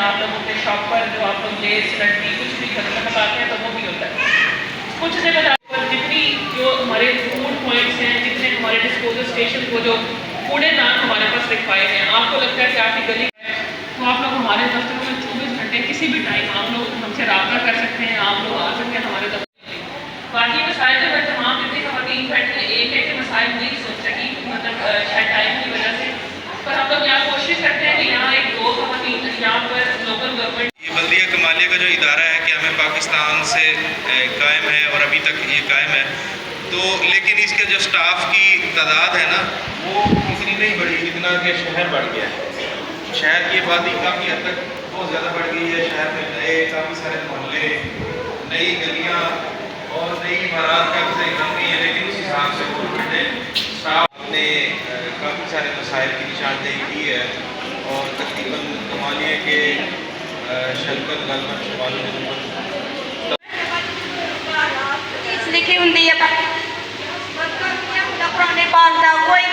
آپ لوگوں کے شاپ پر جو آپ لوگ لیس لڑکی کچھ بھی گھر میں پکاتے ہیں تو وہ بھی ہوتا ہے۔ کچھ جگہ پر جتنی جو ہمارے فوڈ پوائنٹس ہیں، جتنے ہمارے ڈسپوزل اسٹیشن کو جو کوڑے دان ہمارے پاس لکھوائے ہیں۔ آپ کو لگتا ہے کہ آپ کی گلی ہے، تو آپ لوگ ہمارے دفتروں میں چوبیس گھنٹے کسی بھی ٹائم آپ لوگ ہم سے رابطہ کر سکتے ہیں، آپ لوگ آ سکتے ہیں ہمارے دفتر باقی مسائل جو ہے تمام جتنی خواتین بیٹھی ہیں، ایک ہے کہ مسائل نہیں سوچ سکی مطلب شاید ٹائم کی وجہ سے پر ہم لوگ یہاں کوشش کرتے ہیں کہ یہاں ایک دو خواتین یہاں پر لوکل گورنمنٹ یہ بلدیہ کمالیہ کا جو ادارہ ہے کہ ہمیں پاکستان سے قائم ہے اور ابھی تک یہ قائم ہے۔ تو لیکن اس کے جو سٹاف کی تعداد ہے نا، وہ اتنی نہیں بڑھی جتنا کہ شہر بڑھ گیا ہے۔ شہر کی آبادی کافی حد تک بہت زیادہ بڑھ گئی ہے۔ شہر میں نئے، کافی سارے محلے، نئی گلیاں اور نئی عمارات کافی ساری بن گئی ہیں، لیکن اس حساب سے گورنمنٹ نے اسٹاف نے کافی سارے مسائل کی نشاندہی کی ہے۔ اور تقریباً کمالیہ کے شلکر غالباً شمال جنوباً ਚੀਜ਼ ਲਿਖੀ ਹੁੰਦੀ ਹੈ ਬਾਕੀ ਹੁੰਦਾ ਪੁਰਾਣੇ ਬਾਗ ਦਾ ਕੋਈ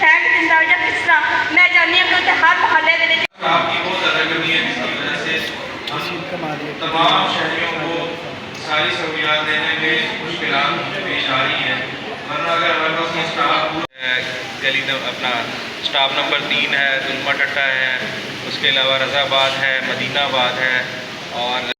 ਫੈਂਕ ਦਿੰਦਾ ਜਾਂ ਕਿਸ ਤਰ੍ਹਾਂ ਮੈਂ ਚਾਹੁੰਦੀ ਹਾਂ ਕਿ ਉੱਥੇ ਹਰ ਮੁਹੱਲੇ ਦੇ ਵਿੱਚ آپ کی بہت زیادہ کمی ہے جس کی وجہ سے ہم تمام شہریوں کو ساری سہولیات دینے میں مشکلات پیش آ رہی ہیں ورنہ اگر ہمارے پاس یہ اسٹاف پورا گلی اپنا اسٹاف نمبر تین ہے، دلما ٹٹا ہے، اس کے علاوہ رضا آباد ہے، مدینہ آباد ہے، اور